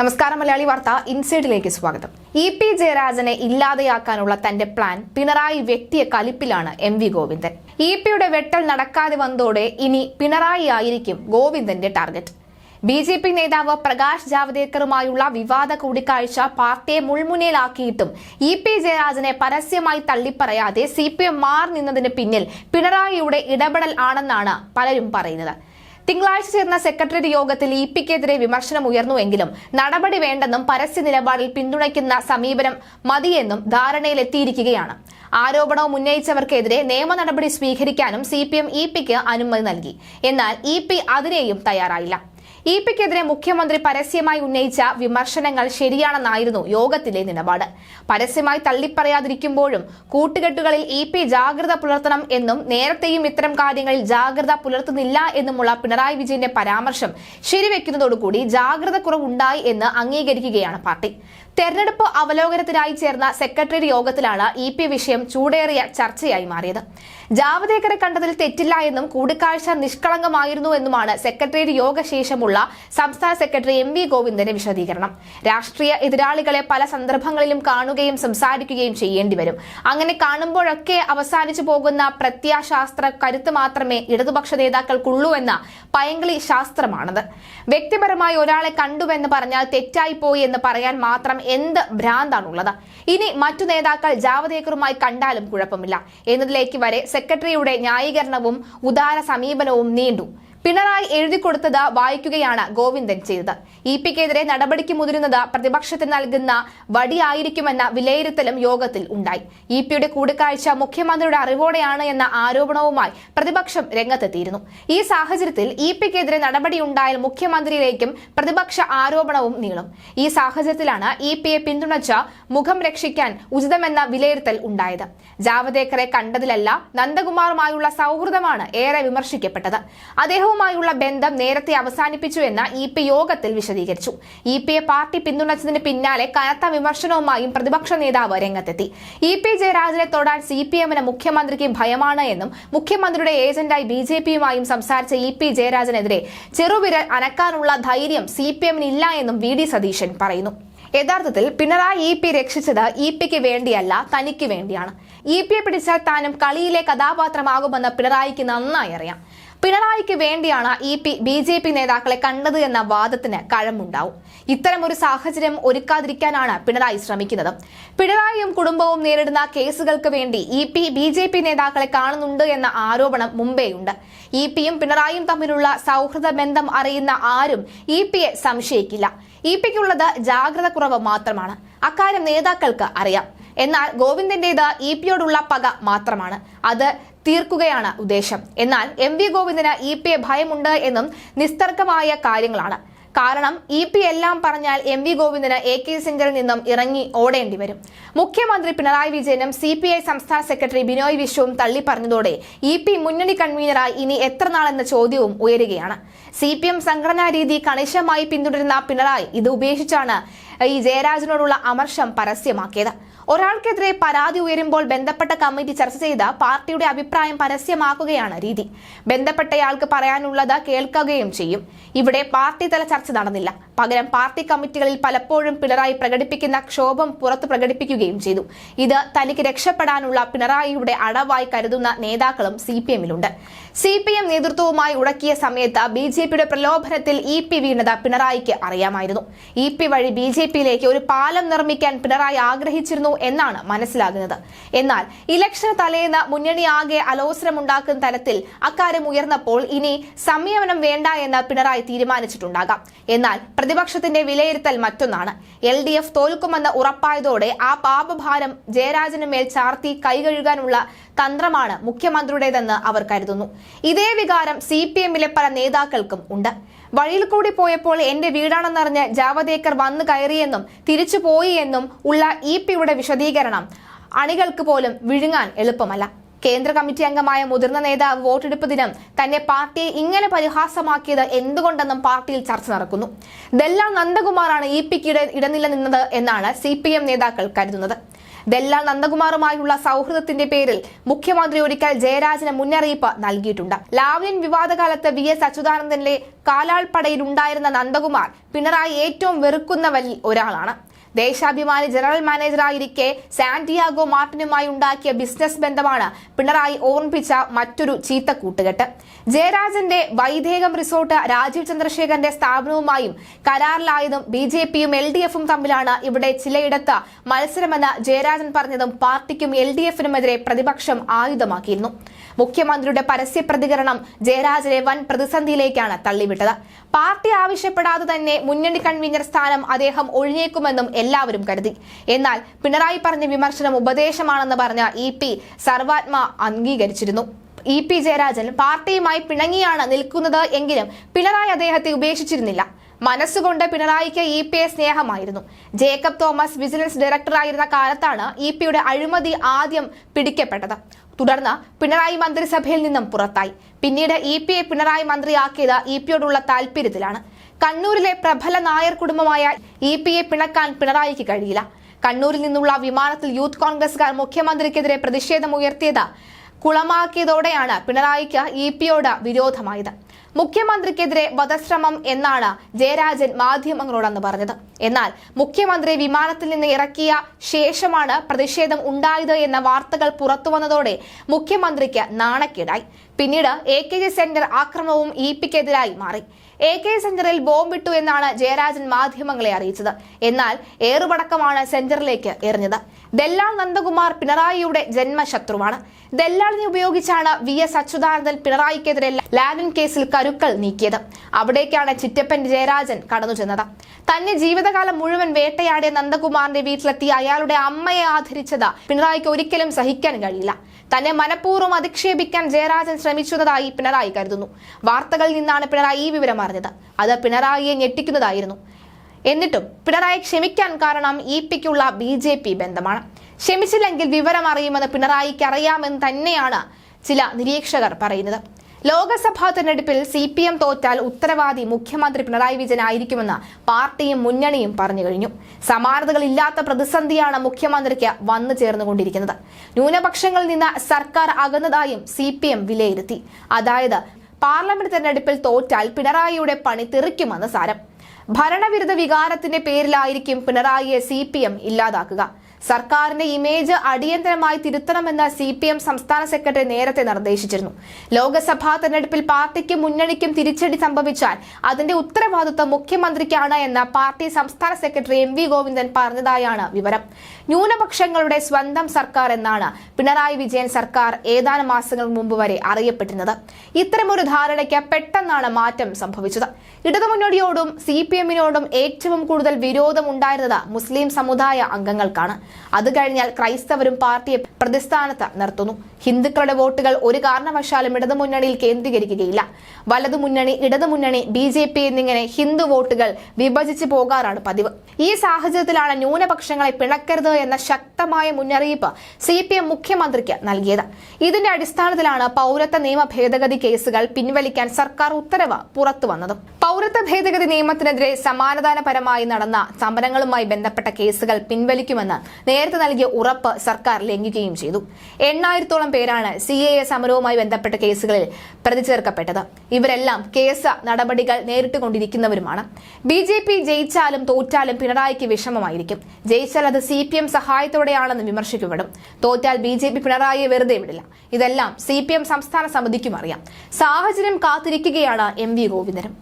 നമസ്കാരം മലയാളി വാർത്ത ഇൻസൈഡിലേക്ക് സ്വാഗതം. ഇ പി ജയരാജനെ ഇല്ലാതെയാക്കാനുള്ള തന്റെ പ്ലാൻ പിണറായി വ്യക്തിയെ കലിപ്പിലാണ് എം വി ഗോവിന്ദൻ. ഇ പിയുടെ വെട്ടൽ നടക്കാതെ വന്നതോടെ ഇനി പിണറായി ആയിരിക്കും ഗോവിന്ദന്റെ ടാർഗറ്റ്. ബി ജെ പി നേതാവ് പ്രകാശ് ജാവ്ദേക്കറുമായുള്ള വിവാദ കൂടിക്കാഴ്ച പാർട്ടിയെ മുൾമുനയിലാക്കിയിട്ടും ഇ പി ജയരാജനെ പരസ്യമായി തള്ളിപ്പറയാതെ സി പി എം മാറി നിന്നതിന് പിന്നിൽ പിണറായിയുടെ ഇടപെടൽ ആണെന്നാണ് പലരും പറയുന്നത്. തിങ്കളാഴ്ച ചേർന്ന സെക്രട്ടറി യോഗത്തിൽ ഇ പിക്കെതിരെ വിമർശനം ഉയർന്നുവെങ്കിലും നടപടി വേണ്ടെന്നും പരസ്യ നിലപാടിൽ പിന്തുണയ്ക്കുന്ന സമീപനം മതിയെന്നും ധാരണയിലെത്തിയിരിക്കുകയാണ്. ആരോപണവും ഉന്നയിച്ചവർക്കെതിരെ നിയമ നടപടി സ്വീകരിക്കാനും സി പി എം ഇ പിക്ക് അനുമതി നൽകി. എന്നാൽ ഇ പി അതിനെയും തയ്യാറായില്ല. ഇ പിക്കെതിരെ മുഖ്യമന്ത്രി പരസ്യമായി ഉന്നയിച്ച വിമർശനങ്ങൾ ശരിയാണെന്നായിരുന്നു യോഗത്തിലെ നിലപാട്. പരസ്യമായി തള്ളിപ്പറയാതിരിക്കുമ്പോഴും കൂട്ടുകെട്ടുകളിൽ ഇ പി ജാഗ്രത പുലർത്തണം എന്നും നേരത്തെയും ഇത്തരം കാര്യങ്ങളിൽ ജാഗ്രത പുലർത്തുന്നില്ല എന്നുമുള്ള പിണറായി വിജയന്റെ പരാമർശം ശരിവെക്കുന്നതോടുകൂടി ജാഗ്രത കുറവുണ്ടായി എന്ന് അംഗീകരിക്കുകയാണ് പാർട്ടി. തെരഞ്ഞെടുപ്പ് അവലോകനത്തിനായി ചേർന്ന സെക്രട്ടറി യോഗത്തിലാണ് ഇ പി വിഷയം ചൂടേറിയ ചർച്ചയായി മാറിയത്. ജാവദേക്കറെ കണ്ടതിൽ തെറ്റില്ല എന്നും കൂടിക്കാഴ്ച നിഷ്കളങ്കമായിരുന്നു എന്നുമാണ് സെക്രട്ടേറിയറ്റ് യോഗശേഷമുള്ള സംസ്ഥാന സെക്രട്ടറി എം വി ഗോവിന്ദന്റെ വിശദീകരണം. രാഷ്ട്രീയ എതിരാളികളെ പല സന്ദർഭങ്ങളിലും കാണുകയും സംസാരിക്കുകയും ചെയ്യേണ്ടി വരും. അങ്ങനെ കാണുമ്പോഴൊക്കെ അവസാനിച്ചു പോകുന്ന പ്രത്യാശാസ്ത്ര കരുത്ത് മാത്രമേ ഇടതുപക്ഷ നേതാക്കൾക്കുള്ളൂ എന്ന പയങ്കളി ശാസ്ത്രമാണത്. വ്യക്തിപരമായി ഒരാളെ കണ്ടുവെന്ന് പറഞ്ഞാൽ തെറ്റായി പോയി എന്ന് പറയാൻ മാത്രം എന്ത് ഭ്രാന്താണുള്ളത്? ഇനി മറ്റു നേതാക്കൾ ജാവദേക്കറുമായി കണ്ടാലും കുഴപ്പമില്ല. എന്നതിലേക്ക് വരെ സെക്രട്ടറിയുടെ ന്യായീകരണവും ഉദാര സമീപനവും നീണ്ടു. പിണറായി എഴുതി കൊടുത്തത് വായിക്കുകയാണ് ഗോവിന്ദൻ ചെയ്തത്. ഇ പിക്കെതിരെ നടപടിക്ക് മുതിരുന്നത് പ്രതിപക്ഷത്തിന് നൽകുന്ന വടിയായിരിക്കുമെന്ന വിലയിരുത്തലും യോഗത്തിൽ ഉണ്ടായി. ഇ പിയുടെ കൂടിക്കാഴ്ച മുഖ്യമന്ത്രിയുടെ അറിവോടെയാണ് എന്ന ആരോപണവുമായി പ്രതിപക്ഷം രംഗത്തെത്തിയിരുന്നു. ഈ സാഹചര്യത്തിൽ ഇ പിക്കെതിരെ നടപടിയുണ്ടായാൽ മുഖ്യമന്ത്രിയിലേക്കും പ്രതിപക്ഷ ആരോപണവും നീളും. ഈ സാഹചര്യത്തിലാണ് ഇ പിയെ പിന്തുണച്ച മുഖം രക്ഷിക്കാൻ ഉചിതമെന്ന വിലയിരുത്തൽ ഉണ്ടായത്. ജാവദേക്കറെ കണ്ടതിലല്ല നന്ദകുമാറുമായുള്ള സൗഹൃദമാണ് ഏറെ വിമർശിക്കപ്പെട്ടത്. അദ്ദേഹവുമായുള്ള ബന്ധം നേരത്തെ അവസാനിപ്പിച്ചു എന്ന് ഇ പി യോഗത്തിൽ വിശദീകരിച്ചു. ഇ പിയെ പാർട്ടി പിന്തുണച്ചതിന് പിന്നാലെ കനത്ത വിമർശനവുമായും പ്രതിപക്ഷ നേതാവ് രംഗത്തെത്തി. ഇ പി ജയരാജനെ തൊടാൻ സി പി എമ്മിന് മുഖ്യമന്ത്രിക്ക് ഭയമാണ് എന്നും മുഖ്യമന്ത്രിയുടെ ഏജന്റായി ബി ജെ പിയുമായും സംസാരിച്ച ഇ പി ജയരാജനെതിരെ ചെറുവിരൽ അനക്കാനുള്ള ധൈര്യം സി പി എമ്മിന് ഇല്ല എന്നും വി ഡി സതീശൻ പറയുന്നു. യഥാർത്ഥത്തിൽ പിണറായി ഇ പി രക്ഷിച്ചത് ഇ പിക്ക് വേണ്ടിയല്ല തനിക്ക് വേണ്ടിയാണ്. ഇ പിയെ പിടിച്ചാൽ താനും കളിയിലെ കഥാപാത്രമാകുമെന്ന് പിണറായിക്ക് നന്നായി അറിയാം. പിണറായിക്ക് വേണ്ടിയാണ് E P B J P നേതാക്കളെ കണ്ടത് എന്ന വാദത്തിന് കഴമ്പുണ്ടാവും. ഒരു സാഹചര്യം ഒരുക്കാതിരിക്കാനാണ് പിണറായി ശ്രമിക്കുന്നത്. പിണറായിയും കുടുംബവും നേരിടുന്ന കേസുകൾക്ക് വേണ്ടി E P B J P നേതാക്കളെ കാണുന്നുണ്ട് എന്ന ആരോപണം മുമ്പേയുണ്ട് ഇ പിയും പിണറായിയും തമ്മിലുള്ള സൗഹൃദ ബന്ധം അറിയുന്ന ആരും ഇ പിയെ സംശയിക്കില്ല. ഇ പിക്കുള്ളത് ജാഗ്രത കുറവ് മാത്രമാണ്. അക്കാര്യം നേതാക്കൾക്ക് അറിയാം. എന്നാൽ ഗോവിന്ദന്റേത് ഇ പിയോടുള്ള പക മാത്രമാണ്. അത് തീർക്കുകയാണ് ഉദ്ദേശം. എന്നാൽ എം വി ഗോവിന്ദന് ഇ പിയെ ഭയമുണ്ട് എന്നും നിസ്തർക്കമായ കാര്യങ്ങളാണ്. കാരണം ഇ പി എല്ലാം പറഞ്ഞാൽ എം വി ഗോവിന്ദന് എ കെ സിംഗറിൽ നിന്നും ഇറങ്ങി ഓടേണ്ടി വരും. മുഖ്യമന്ത്രി പിണറായി വിജയനും സി പി ഐ സംസ്ഥാന സെക്രട്ടറി ബിനോയ് വിശ്വവും തള്ളിപ്പറഞ്ഞതോടെ ഇ പി മുന്നണി കൺവീനറായി ഇനി എത്ര നാളെന്ന ചോദ്യവും ഉയരുകയാണ്. സി പി എം സംഘടനാ രീതി കണിശമായി പിന്തുടരുന്ന പിണറായി ഇത് ഉപേക്ഷിച്ചാണ് ഈ ജയരാജനോടുള്ള അമർഷം പരസ്യമാക്കിയത്. ഒരാൾക്കെതിരെ പരാതി ഉയരുമ്പോൾ ബന്ധപ്പെട്ട കമ്മിറ്റി ചർച്ച ചെയ്ത് പാർട്ടിയുടെ അഭിപ്രായം പരസ്യമാക്കുകയാണ് രീതി. ബന്ധപ്പെട്ടയാൾക്ക് പറയാനുള്ളത് കേൾക്കുകയും ചെയ്യും. ഇവിടെ പാർട്ടി തല ചർച്ച നടന്നില്ല. പകരം പാർട്ടി കമ്മിറ്റികളിൽ പലപ്പോഴും പിണറായി പ്രകടിപ്പിക്കുന്ന ക്ഷോഭം പുറത്തു പ്രകടിപ്പിക്കുകയും ചെയ്തു. ഇത് തനിക്ക് രക്ഷപ്പെടാനുള്ള പിണറായിയുടെ അടവായി കരുതുന്ന നേതാക്കളും സി പി എമ്മിലുണ്ട്. സി പി എം നേതൃത്വവുമായി ഉടക്കിയ സമയത്ത് ബി ജെ പിയുടെ പ്രലോഭനത്തിൽ ഇ പി വീണത് പിണറായിക്ക് അറിയാമായിരുന്നു. ഇ പി വഴി ബി ജെ പിയിലേക്ക് ഒരു പാലം നിർമ്മിക്കാൻ പിണറായി ആഗ്രഹിച്ചിരുന്നു എന്നാണ് മനസ്സിലാകുന്നത്. എന്നാൽ ഇലക്ഷൻ തലേന്ന് മുന്നണി ആകെ അലോസരമുണ്ടാക്കുന്ന തരത്തിൽ അക്കാര്യം ഉയർന്നപ്പോൾ ഇനി സംയമനം വേണ്ട എന്ന് പിണറായി തീരുമാനിച്ചിട്ടുണ്ടാകാം. എന്നാൽ പ്രതിപക്ഷത്തിന്റെ വിലയിരുത്തൽ മറ്റൊന്നാണ്. എൽ ഡി എഫ് തോൽക്കുമെന്ന് ഉറപ്പായതോടെ ആ പാപഭാരം ജയരാജന് മേൽ ചാർത്തി കൈകഴുകാനുള്ള തന്ത്രമാണ് മുഖ്യമന്ത്രിയുടേതെന്ന് അവർ കരുതുന്നു. ഇതേ വികാരം സി പി എമ്മിലെ പല നേതാക്കൾക്കും ഉണ്ട്. വഴിയിൽ കൂടി പോയപ്പോൾ എന്റെ വീടാണെന്നറിഞ്ഞ് ജാവദേക്കർ വന്നു കയറിയെന്നും തിരിച്ചു പോയി എന്നും ഉള്ള ഇ പിയുടെ വിശദീകരണം അണികൾക്ക് പോലും വിഴുങ്ങാൻ എളുപ്പമല്ല. കേന്ദ്ര കമ്മിറ്റി അംഗമായ മുതിർന്ന നേതാവ് വോട്ടെടുപ്പ് ദിനം തന്നെ പാർട്ടിയെ ഇങ്ങനെ പരിഹാസമാക്കിയത് എന്തുകൊണ്ടെന്നും പാർട്ടിയിൽ ചർച്ച നടക്കുന്നു. ദല്ലാൽ നന്ദകുമാറാണ് ഇ പിക്ക് ഇടനില നിന്നത് എന്നാണ് സി നേതാക്കൾ കരുതുന്നത്. ദല്ലാൽ നന്ദകുമാറുമായുള്ള സൗഹൃദത്തിന്റെ പേരിൽ മുഖ്യമന്ത്രി ഒരിക്കൽ ജയരാജന് മുന്നറിയിപ്പ് നൽകിയിട്ടുണ്ട്. ലാവ്ലിൻ വിവാദകാലത്ത് വി എസ് അച്യുതാനന്ദനിലെ കാലാൾപ്പടയിൽ ഉണ്ടായിരുന്ന നന്ദകുമാർ പിണറായി ഏറ്റവും വെറുക്കുന്നവരിൽ ഒരാളാണ്. ദേശാഭിമാനി ജനറൽ മാനേജറായിരിക്കെ സാന്റിയാഗോ മാർട്ടിനുമായി ഉണ്ടാക്കിയ ബിസിനസ് ബന്ധമാണ് പിണറായി ഓർമ്മിപ്പിച്ച മറ്റൊരു ചീത്ത കൂട്ടുകെട്ട്. ജയരാജന്റെ വൈദേകം റിസോർട്ട് രാജീവ് ചന്ദ്രശേഖരന്റെ സ്ഥാപനവുമായും കരാറിലായതും ബി ജെ പിയും എൽ ഡി എഫും തമ്മിലാണ് ഇവിടെ ചിലയിടത്ത് മത്സരമെന്ന് ജയരാജൻ പറഞ്ഞതും പാർട്ടിക്കും എൽ ഡി എഫിനുമെതിരെ പ്രതിപക്ഷം ആയുധമാക്കിയിരുന്നു. മുഖ്യമന്ത്രിയുടെ പരസ്യ പ്രതികരണം ജയരാജനെ വൻ പ്രതിസന്ധിയിലേക്കാണ് തള്ളിവിട്ടത്. പാർട്ടി ആവശ്യപ്പെടാതെ തന്നെ മുന്നണി കൺവീനർ സ്ഥാനം അദ്ദേഹം ഒഴിഞ്ഞേക്കുമെന്നും എല്ലാവരും കരുതി. എന്നാൽ പിണറായി പറഞ്ഞ വിമർശനം ഉപദേശമാണെന്ന് പറഞ്ഞ ഇ പി സർവാത്മ അംഗീകരിച്ചിരുന്നു. ഇ പി ജയരാജൻ പാർട്ടിയുമായി പിണങ്ങിയാണ് നിൽക്കുന്നത് എങ്കിലും പിണറായി അദ്ദേഹത്തെ ഉപേക്ഷിച്ചിരുന്നില്ല. മനസ്സുകൊണ്ട് പിണറായിക്ക് ഇ പി എ സ്നേഹമായിരുന്നു. ജേക്കബ് തോമസ് വിജിലൻസ് ഡയറക്ടറായിരുന്ന കാലത്താണ് ഇ പിയുടെ അഴിമതി ആദ്യം പിടിക്കപ്പെട്ടത്. തുടർന്ന് പിണറായി മന്ത്രിസഭയിൽ നിന്നും പുറത്തായി. പിന്നീട് ഇ പിയെ പിണറായി മന്ത്രിയാക്കിയത് ഇ പിയോടുള്ള താല്പര്യത്തിലാണ് കണ്ണൂരിലെ പ്രബല നായർ കുടുംബമായ ഇ പി എ പിണക്കാൻ പിണറായിക്ക് കഴിയില്ല. കണ്ണൂരിൽ നിന്നുള്ള വിമാനത്തിൽ യൂത്ത് കോൺഗ്രസുകാർ മുഖ്യമന്ത്രിക്കെതിരെ പ്രതിഷേധം ഉയർത്തിയത് കുളമാക്കിയതോടെയാണ് പിണറായിക്ക് ഇ പിയോട് വിരോധമായത്. മുഖ്യമന്ത്രിക്കെതിരെ വധശ്രമം എന്നാണ് ജയരാജൻ മാധ്യമങ്ങളോടന്ന് പറഞ്ഞത്. എന്നാൽ മുഖ്യമന്ത്രി വിമാനത്തിൽ നിന്ന് ഇറക്കിയ ശേഷമാണ് പ്രതിഷേധം ഉണ്ടായത് എന്ന വാർത്തകൾ പുറത്തുവന്നതോടെ മുഖ്യമന്ത്രിക്ക് നാണക്കേടായി. പിന്നീട് എ കെ ജി സെന്റർ ആക്രമവും ഇ പിക്കെതിരായി മാറി. എ കെ സെന്ററിൽ ബോംബിട്ടു എന്നാണ് ജയരാജൻ മാധ്യമങ്ങളെ അറിയിച്ചത്. എന്നാൽ ഏറുപടക്കമാണ് സെന്ററിലേക്ക് എറിഞ്ഞത്. ദല്ലാൾ നന്ദകുമാർ പിണറായിയുടെ ജന്മശത്രുവാണ്. ദല്ലാളിനെ ഉപയോഗിച്ചാണ് വി എസ് അച്യുതാനന്ദൻ പിണറായിക്കെതിരെ ലാലിൻ കേസിൽ കരുക്കൾ നീക്കിയത്. അവിടേക്കാണ് ചിറ്റപ്പൻ ജയരാജൻ കടന്നു ചെന്നത്. തന്നെ ജീവിതകാലം മുഴുവൻ വേട്ടയാടിയ നന്ദകുമാറിന്റെ വീട്ടിലെത്തി അയാളുടെ അമ്മയെ ആദരിച്ചത് പിണറായിക്ക് ഒരിക്കലും സഹിക്കാൻ കഴിയില്ല. തന്നെ മനഃപൂർവം അധിക്ഷേപിക്കാൻ ജയരാജൻ ശ്രമിച്ചതായി പിണറായി കരുതുന്നു. വാർത്തകളിൽ നിന്നാണ് പിണറായി ഈ വിവരം അറിഞ്ഞത്. അത് പിണറായിയെ ഞെട്ടിക്കുന്നതായിരുന്നു. എന്നിട്ടും പിണറായി ക്ഷമിക്കാൻ കാരണം ഇ പിക്കുള്ള ബി ജെ പി ബന്ധമാണ്. ക്ഷമിച്ചില്ലെങ്കിൽ വിവരം അറിയുമെന്ന് പിണറായിക്ക് അറിയാമെന്ന് തന്നെയാണ് ചില നിരീക്ഷകർ പറയുന്നത്. ലോക്സഭാ തെരഞ്ഞെടുപ്പിൽ സി പി എം തോറ്റാൽ ഉത്തരവാദി മുഖ്യമന്ത്രി പിണറായി വിജയൻ ആയിരിക്കുമെന്ന് പാർട്ടിയും മുന്നണിയും പറഞ്ഞു കഴിഞ്ഞു. സമാനതകളില്ലാത്ത പ്രതിസന്ധിയാണ് മുഖ്യമന്ത്രിക്ക് വന്നു ചേർന്നുകൊണ്ടിരിക്കുന്നത്. ന്യൂനപക്ഷങ്ങളിൽ നിന്ന് സർക്കാർ അകന്നതായും സി വിലയിരുത്തി. അതായത് പാർലമെന്റ് തെരഞ്ഞെടുപ്പിൽ തോറ്റാൽ പിണറായിയുടെ പണി തെറിക്കുമെന്ന് സാരം. ഭരണവിരുദ്ധ വികാരത്തിന്റെ പേരിലായിരിക്കും പിണറായിയെ സി ഇല്ലാതാക്കുക. സർക്കാരിന്റെ ഇമേജ് അടിയന്തരമായി തിരുത്തണമെന്ന് സി പി എം സംസ്ഥാന സെക്രട്ടറി നേരത്തെ നിർദ്ദേശിച്ചിരുന്നു. ലോക്സഭാ തെരഞ്ഞെടുപ്പിൽ പാർട്ടിക്ക് മുന്നണിക്കും തിരിച്ചടി സംഭവിച്ചാൽ അതിന്റെ ഉത്തരവാദിത്വം മുഖ്യമന്ത്രിക്കാണ് എന്ന് പാർട്ടി സംസ്ഥാന സെക്രട്ടറി എം വി ഗോവിന്ദൻ പറഞ്ഞതായാണ് വിവരം. ന്യൂനപക്ഷങ്ങളുടെ സ്വന്തം സർക്കാർ എന്നാണ് പിണറായി വിജയൻ സർക്കാർ ഏതാനും മാസങ്ങൾ മുമ്പ് വരെ അറിയപ്പെട്ടിരുന്നത്. ഇത്തരമൊരു ധാരണയ്ക്ക് പെട്ടെന്നാണ് മാറ്റം സംഭവിച്ചത്. ഇടതുമുന്നണിയോടും സി പി എമ്മിനോടും ഏറ്റവും കൂടുതൽ വിരോധം ഉണ്ടായിരുന്നത് മുസ്ലിം സമുദായ അംഗങ്ങൾക്കാണ്. അത് കഴിഞ്ഞാൽ ക്രൈസ്തവരും പാർട്ടിയെ പ്രതിസ്ഥാനത്ത് നിർത്തുന്നു. ഹിന്ദുക്കളുടെ വോട്ടുകൾ ഒരു കാരണവശാലും ഇടതുമുന്നണിയിൽ കേന്ദ്രീകരിക്കുകയില്ല. വലതുമുന്നണി ഇടതുമുന്നണി ബി ജെ പി എന്നിങ്ങനെ ഹിന്ദു വോട്ടുകൾ വിഭജിച്ചു പോകാറാണ് പതിവ്. ഈ സാഹചര്യത്തിലാണ് ന്യൂനപക്ഷങ്ങളെ പിണക്കരുത് എന്ന ശക്തമായ മുന്നറിയിപ്പ് സി പി എം മുഖ്യമന്ത്രിക്ക് നൽകിയത്. ഇതിന്റെ അടിസ്ഥാനത്തിലാണ് പൗരത്വ നിയമ ഭേദഗതി കേസുകൾ പിൻവലിക്കാൻ സർക്കാർ ഉത്തരവ് പുറത്തു വന്നത്. പൗരത്വ ഭേദഗതി നിയമത്തിനെതിരെ സമാനദാനപരമായി നടന്ന സമരങ്ങളുമായി ബന്ധപ്പെട്ട കേസുകൾ പിൻവലിക്കുമെന്ന് നേരത്തെ നൽകിയ ഉറപ്പ് സർക്കാർ ലംഘിക്കുകയും ചെയ്തു. എണ്ണായിരത്തോളം പേരാണ് സി എ എ സമരവുമായി ബന്ധപ്പെട്ട കേസുകളിൽ പ്രതി ചേർക്കപ്പെട്ടത് ഇവരെല്ലാം കേസ് നടപടികൾ നേരിട്ടുകൊണ്ടിരിക്കുന്നവരുമാണ്. ബി ജെ പി ജയിച്ചാലും തോറ്റാലും പിണറായിക്ക് വിഷമമായിരിക്കും. ജയിച്ചാൽ അത് സി പി എം സഹായത്തോടെയാണെന്ന് വിമർശിക്കപ്പെടും. തോറ്റാൽ ബി ജെ പി പിണറായിയെ വെറുതെ വിടില്ല. ഇതെല്ലാം സി പി എം സംസ്ഥാന സമിതിക്കും അറിയാം. സാഹചര്യം കാത്തിരിക്കുകയാണ് എം വി ഗോവിന്ദനും.